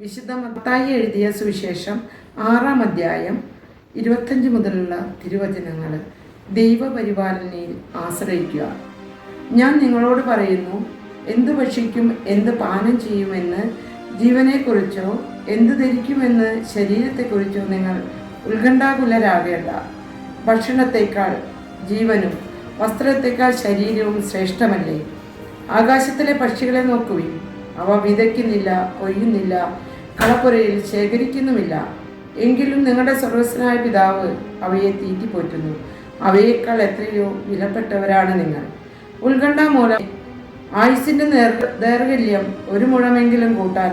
വിശുദ്ധ മത്തായി എഴുതിയ സുവിശേഷം ആറാം അധ്യായം ഇരുപത്തഞ്ച് മുതലുള്ള തിരുവചനങ്ങൾ ദൈവപരിപാലനയിൽ ആശ്രയിക്കുക. ഞാൻ നിങ്ങളോട് പറയുന്നു എന്ത് ഭക്ഷിക്കും എന്ത് പാനം ചെയ്യുമെന്ന് ജീവനെക്കുറിച്ചോ എന്ത് ധരിക്കുമെന്ന് ശരീരത്തെക്കുറിച്ചോ നിങ്ങൾ ഉത്കണ്ഠാകുലരാകേണ്ട. ഭക്ഷണത്തേക്കാൾ ജീവനും വസ്ത്രത്തേക്കാൾ ശരീരവും ശ്രേഷ്ഠമല്ലേ? ആകാശത്തിലെ പക്ഷികളെ നോക്കുവിൻ. അവ വിതയ്ക്കുന്നില്ല കൊയ്യുന്നില്ല കളപ്പുരയിൽ ശേഖരിക്കുന്നുമില്ല. എങ്കിലും നിങ്ങളുടെ സർവസ്വനായ പിതാവ് അവയെ തീറ്റിപ്പോറ്റുന്നു. അവയേക്കാൾ എത്രയോ വിലപ്പെട്ടവരാണ് നിങ്ങൾ. ഉത്കണ്ഠ മൂലം ആയുസിന്റെ നേർ ദൈർഘല്യം ഒരു മുഴമെങ്കിലും കൂട്ടാൻ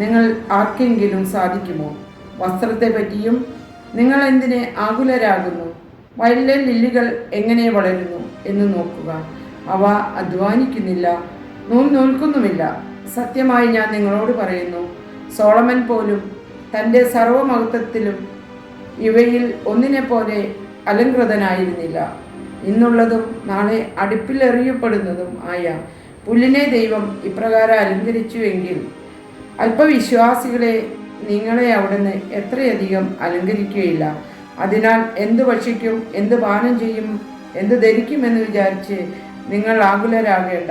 നിങ്ങൾ ആർക്കെങ്കിലും സാധിക്കുമോ? വസ്ത്രത്തെ പറ്റിയും നിങ്ങൾ എന്തിനെ ആകുലരാകുന്നു? വയലിലെ ലില്ലികൾ എങ്ങനെ വളരുന്നു എന്ന് നോക്കുക. അവ അധ്വാനിക്കുന്നില്ല നൂൽ നൂൽക്കുന്നുമില്ല. സത്യമായി ഞാൻ നിങ്ങളോട് പറയുന്നു സോളമൻ പോലും തന്റെ സർവമഹത്വത്തിലും ഇവയിൽ ഒന്നിനെ പോലെ അലങ്കൃതനായിരുന്നില്ല ഇന്നുള്ളതും നാളെ അടുപ്പിലെറിയപ്പെടുന്നതും ആയ പുല്ലിനെ ദൈവം ഇപ്രകാരം അലങ്കരിച്ചുവെങ്കിൽ അല്പവിശ്വാസികളെ നിങ്ങളെ അവിടുന്ന് എത്രയധികം അലങ്കരിക്കുകയില്ല. അതിനാൽ എന്ത് ഭക്ഷിക്കും എന്ത് പാനം ചെയ്യും എന്ത് ധരിക്കുമെന്ന് വിചാരിച്ച് നിങ്ങൾ ആകുലരാകേണ്ട.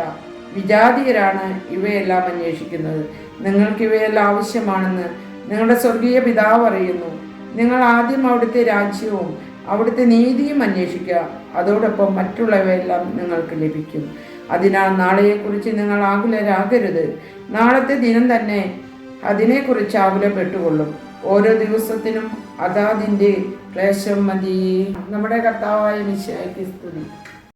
വിജാതീയരാണ് ഇവയെല്ലാം അന്വേഷിക്കുന്നത്. നിങ്ങൾക്ക് ഇവയെല്ലാം ആവശ്യമാണെന്ന് നിങ്ങളുടെ സ്വർഗീയ പിതാവ് അറിയുന്നു. നിങ്ങൾ ആദ്യം അവിടുത്തെ രാജ്യവും അവിടുത്തെ നീതിയും അന്വേഷിക്കുക. അതോടൊപ്പം മറ്റുള്ളവയെല്ലാം നിങ്ങൾക്ക് ലഭിക്കും. അതിനാൽ നാളെയെക്കുറിച്ച് നിങ്ങൾ ആകുലരാകരുത്. നാളത്തെ ദിനം തന്നെ അതിനെക്കുറിച്ച് ആകുലപ്പെട്ടുകൊള്ളും. ഓരോ ദിവസത്തിനും അതാതിന്റെ ക്ലേശം മതി. നമ്മുടെ കർത്താവായ വിശ്വാസ സ്തുതി.